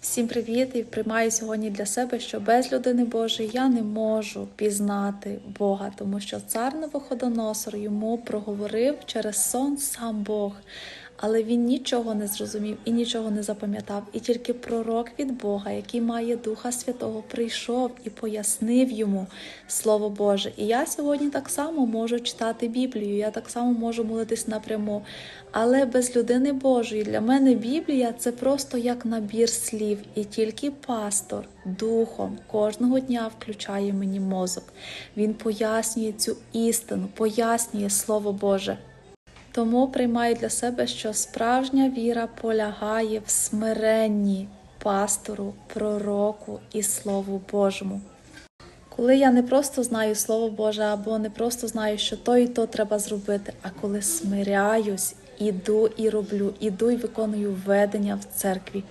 Всім привіт! І приймаю сьогодні для себе, що без людини Божої я не можу пізнати Бога, тому що цар Новоходоносор йому проговорив через сон сам Бог. Але він нічого не зрозумів і нічого не запам'ятав. І тільки пророк від Бога, який має Духа Святого, прийшов і пояснив йому Слово Боже. І я сьогодні так само можу читати Біблію, я так само можу молитись напряму. Але без людини Божої для мене Біблія це просто як набір слів, і тільки пастор духом кожного дня включає мені мозок. Він пояснює цю істину, пояснює Слово Боже. Тому приймаю для себе, що справжня віра полягає в смиренні пастору, пророку і Слову Божому. Коли я не просто знаю Слово Боже, або не просто знаю, що то і то треба зробити, а коли смиряюсь, іду і роблю, іду і виконую ведення в церкві